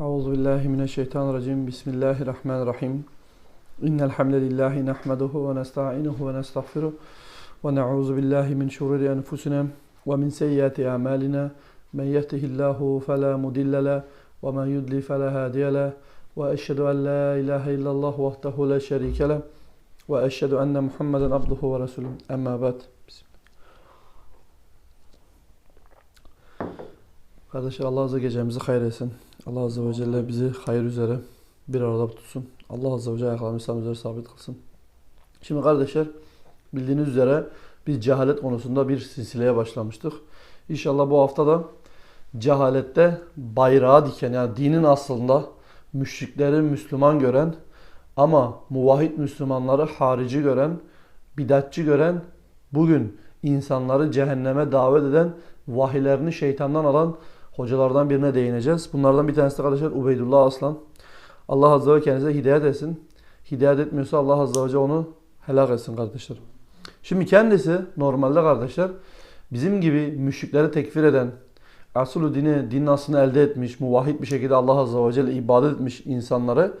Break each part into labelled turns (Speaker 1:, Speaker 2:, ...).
Speaker 1: Euzu billahi mineşşeytanirracim. Bismillahirrahmanirrahim. İnnel hamdelellahi nahmeduhu ve nestainuhu ve nestağfiruh ve na'uzu billahi min şururi enfusina ve min seyyiati a'malina. Men yehdihillahu fela mudille le ve men yudlil fela hadiye le. Ve eşhedü en la ilahe illallah vahdehu la şerike le ve eşhedü enne Muhammeden abduhu ve resuluh. Emma ba'd. Kardeşler Allah Azze gecemizi hayır etsin. Allah Azze ve Celle bizi hayır üzere bir arada tutsun. Allah Azze ve Celle ayaklarını İslam üzere sabit kılsın. Şimdi kardeşler bildiğiniz üzere biz cehalet konusunda bir silsileye başlamıştık. İnşallah bu hafta da cehalette bayrağı diken yani dinin aslında müşrikleri Müslüman gören ama muvahhid Müslümanları harici gören, bidatçı gören, bugün insanları cehenneme davet eden, vahiylerini şeytandan alan hocalardan birine değineceğiz. Bunlardan bir tanesi de arkadaşlar Ubeydullah Aslan. Allah Azze ve kendisine hidayet etsin. Hidayet etmiyorsa Allah Azze ve Celle onu helak etsin kardeşler. Şimdi kendisi normalde kardeşler bizim gibi müşrikleri tekfir eden, asıl dini, din aslını elde etmiş, muvahhid bir şekilde Allah Azze ve Celle ibadet etmiş insanları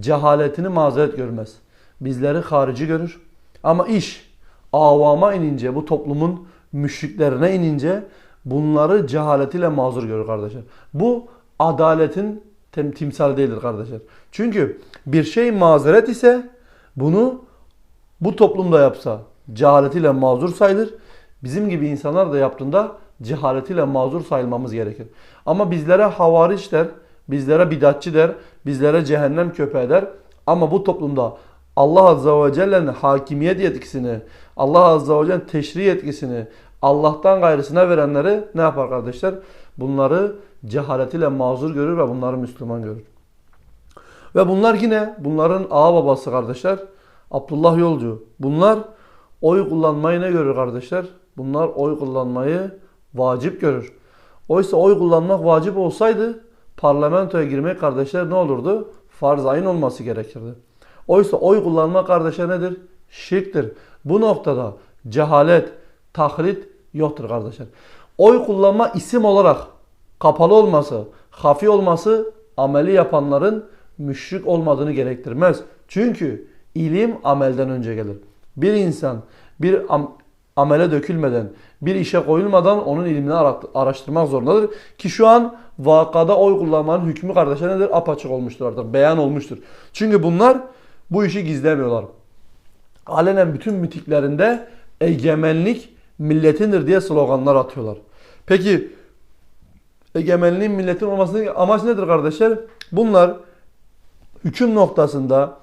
Speaker 1: cehaletini mazeret görmez. Bizleri harici görür. Ama iş avama inince, bu toplumun müşriklerine inince bunları cehaletiyle mazur görür kardeşler. Bu adaletin tem timsal değildir kardeşler. Çünkü bir şey mazeret ise bunu bu toplumda yapsa cehaletiyle mazur sayılır. Bizim gibi insanlar da yaptığında cehaletiyle mazur sayılmamız gerekir. Ama bizlere havariç der, bizlere bidatçı der, bizlere cehennem köpeği der. Ama bu toplumda Allah Azze ve Celle'nin hakimiyet yetkisini, Allah Azze ve Celle'nin teşri yetkisini, Allah'tan gayrısına verenleri ne yapar kardeşler? Bunları cehaletiyle mazur görür ve bunları Müslüman görür. Ve bunlar yine bunların ağa babası kardeşler Abdullah Yolcu. Bunlar oy kullanmayı ne görür kardeşler? Bunlar oy kullanmayı vacip görür. Oysa oy kullanmak vacip olsaydı parlamentoya girmek kardeşler ne olurdu? Farz ayın olması gerekirdi. Oysa oy kullanma kardeşler nedir? Şirktir. Bu noktada cehalet, tahlit yoktur kardeşler. Oy kullanma isim olarak kapalı olması, hafi olması ameli yapanların müşrik olmadığını gerektirmez. Çünkü ilim amelden önce gelir. Bir insan bir am amele dökülmeden, bir işe koyulmadan onun ilmini araştırmak zorundadır. Ki şu an vakada oy kullanmanın hükmü kardeşler nedir? Apaçık olmuştur artık, beyan olmuştur. Çünkü bunlar bu işi gizlemiyorlar. Alenen bütün mütiklerinde egemenlik milletindir diye sloganlar atıyorlar. Peki egemenliğin milletin olmasının amaç nedir kardeşler? Bunlar hüküm noktasında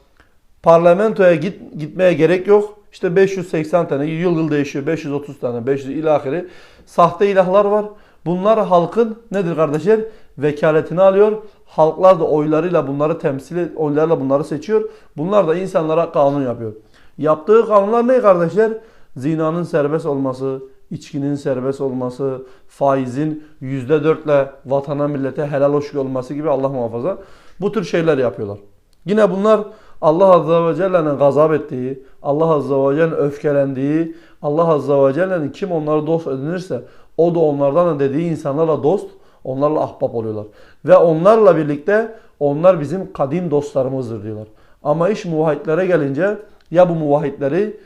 Speaker 1: parlamentoya git, gitmeye gerek yok. İşte 580 tane yıl yıl değişiyor. 530 tane, 500 ilahiri sahte ilahlar var. Bunlar halkın nedir kardeşler? Vekaletini alıyor. Halklar da oylarıyla bunları temsil oylarla bunları seçiyor. Bunlar da insanlara kanun yapıyor. Yaptığı kanunlar ne kardeşler? Zinanın serbest olması, içkinin serbest olması, faizin %4 ile vatana millete helal hoş olması gibi Allah muhafaza bu tür şeyler yapıyorlar. Yine bunlar Allah Azze ve Celle'nin gazap ettiği, Allah Azze ve Celle'nin öfkelendiği, Allah Azze ve Celle'nin kim onları dost edinirse o da onlardan da dediği insanlarla dost, onlarla ahbap oluyorlar. Ve onlarla birlikte onlar bizim kadim dostlarımızdır diyorlar. Ama iş muvahhitlere gelince ya bu muvahhidleri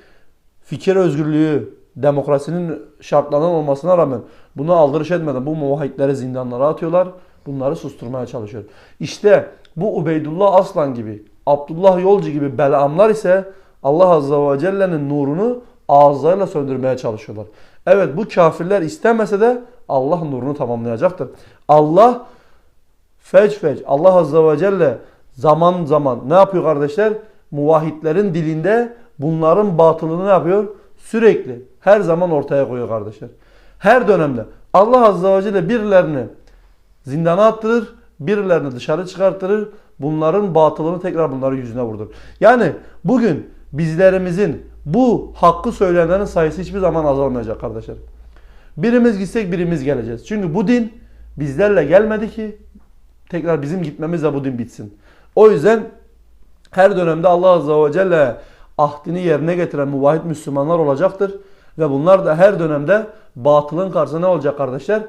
Speaker 1: fikir özgürlüğü, demokrasinin şartlarından olmasına rağmen bunu aldırış etmeden bu muvahhidleri zindanlara atıyorlar. Bunları susturmaya çalışıyor. İşte bu Ubeydullah Aslan gibi, Abdullah Yolcu gibi belamlar ise Allah Azze ve Celle'nin nurunu ağızlarıyla söndürmeye çalışıyorlar. Evet bu kafirler istemese de Allah nurunu tamamlayacaktır. Allah fec fec Allah Azze ve Celle zaman zaman ne yapıyor kardeşler? Muvahhidlerin dilinde bunların batılını ne yapıyor? Sürekli her zaman ortaya koyuyor kardeşler. Her dönemde Allah Azze ve Celle birilerini zindana attırır, birilerini dışarı çıkartırır. Bunların batılını tekrar bunların yüzüne vurdur. Yani bugün bizlerimizin bu hakkı söyleyenlerin sayısı hiçbir zaman azalmayacak kardeşler. Birimiz gitsek birimiz geleceğiz. Çünkü bu din bizlerle gelmedi ki tekrar bizim gitmemizle bu din bitsin. O yüzden her dönemde Allah Azze ve Celle ahdini yerine getiren muvahhid Müslümanlar olacaktır. Ve bunlar da her dönemde batılın karşısında ne olacak kardeşler?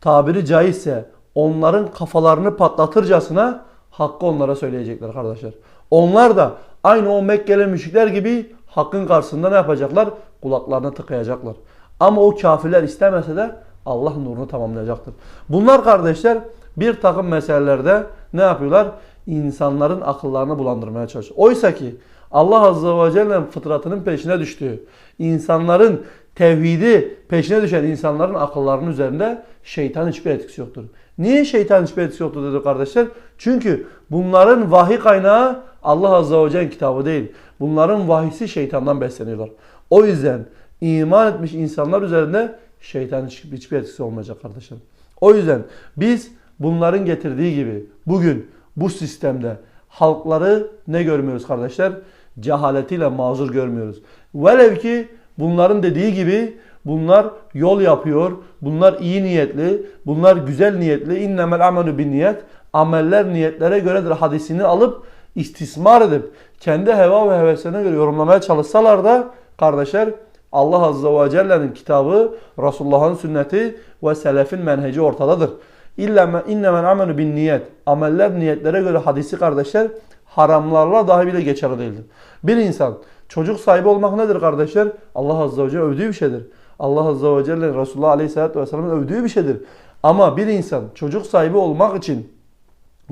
Speaker 1: Tabiri caizse onların kafalarını patlatırcasına hakkı onlara söyleyecekler kardeşler. Onlar da aynı o Mekkeli müşrikler gibi hakkın karşısında ne yapacaklar? Kulaklarını tıkayacaklar. Ama o kafirler istemese de Allah nurunu tamamlayacaktır. Bunlar kardeşler bir takım meselelerde ne yapıyorlar? İnsanların akıllarını bulandırmaya çalışıyor. Oysa ki Allah Azze ve Celle'nin fıtratının peşine düştüğü, insanların tevhidi peşine düşen insanların akıllarının üzerinde şeytan hiçbir etkisi yoktur. Niye şeytan hiçbir etkisi yoktur dedi kardeşler? Çünkü bunların vahiy kaynağı Allah Azze ve Celle'nin kitabı değil. Bunların vahisi şeytandan besleniyorlar. O yüzden iman etmiş insanlar üzerinde şeytanın hiçbir etkisi olmayacak kardeşler. O yüzden biz bunların getirdiği gibi bugün bu sistemde halkları ne görmüyoruz kardeşler? Cehaletiyle mazur görmüyoruz. Velev ki bunların dediği gibi bunlar yol yapıyor, bunlar iyi niyetli, bunlar güzel niyetli. İnnemel amelu bin niyet. Ameller niyetlere göredir hadisini alıp istismar edip kendi heva ve heveslerine göre yorumlamaya çalışsalar da kardeşler Allah Azze ve Celle'nin kitabı, Resulullah'ın sünneti ve selefin menheci ortadadır. İnnemen amelu bin niyet. Ameller niyetlere göre hadisi kardeşler haramlarla dahi bile geçerli değildir. Bir insan çocuk sahibi olmak nedir kardeşler? Allah Azze ve Celle övdüğü bir şeydir. Allah Azze ve Celle Resulullah Aleyhisselatü Vesselam'ın övdüğü bir şeydir. Ama bir insan çocuk sahibi olmak için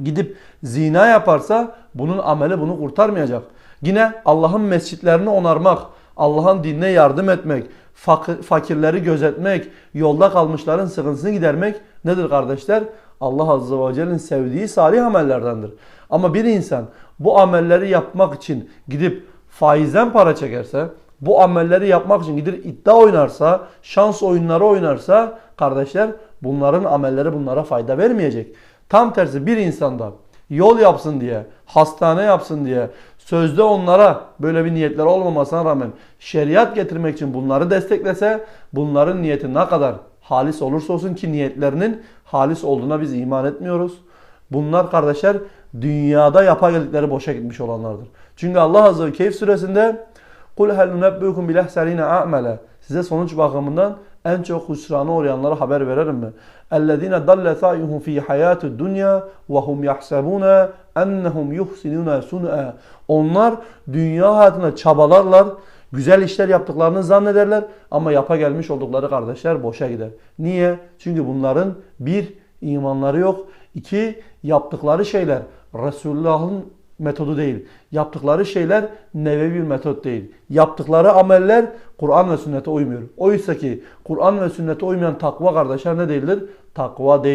Speaker 1: gidip zina yaparsa bunun ameli bunu kurtarmayacak. Yine Allah'ın mescitlerini onarmak, Allah'ın dinine yardım etmek, fakir, fakirleri gözetmek, yolda kalmışların sıkıntısını gidermek nedir kardeşler? Allah Azze ve Celle'nin sevdiği salih amellerdendir. Ama bir insan bu amelleri yapmak için gidip faizden para çekerse, bu amelleri yapmak için gidip iddia oynarsa, şans oyunları oynarsa kardeşler bunların amelleri bunlara fayda vermeyecek. Tam tersi bir insanda yol yapsın diye, hastane yapsın diye, sözde onlara böyle bir niyetler olmamasına rağmen şeriat getirmek için bunları desteklese, bunların niyeti ne kadar halis olursa olsun ki niyetlerinin halis olduğuna biz iman etmiyoruz. Bunlar kardeşler dünyada yapa geldikleri boşa gitmiş olanlardır. Çünkü Allah Azze ve Keyif suresinde kul hel nunebbiukum bil ehserine size sonuç bakımından en çok hüsrana uğrayanlara haber verelim mi? Ellezine dalle sa'yuhum fi hayati dunya ve hum yahsabuna ennehum yuhsinuna. Onlar dünya hayatında çabalarlar güzel işler yaptıklarını zannederler ama yapa gelmiş oldukları kardeşler boşa gider. Niye? Çünkü bunların bir imanları yok, iki yaptıkları şeyler Resulullah'ın metodu değil. Yaptıkları şeyler nevevi bir metot değil. Yaptıkları ameller Kur'an ve sünnete uymuyor. Oysa ki Kur'an ve sünnete uymayan takva kardeşler ne değildir? Takva değil.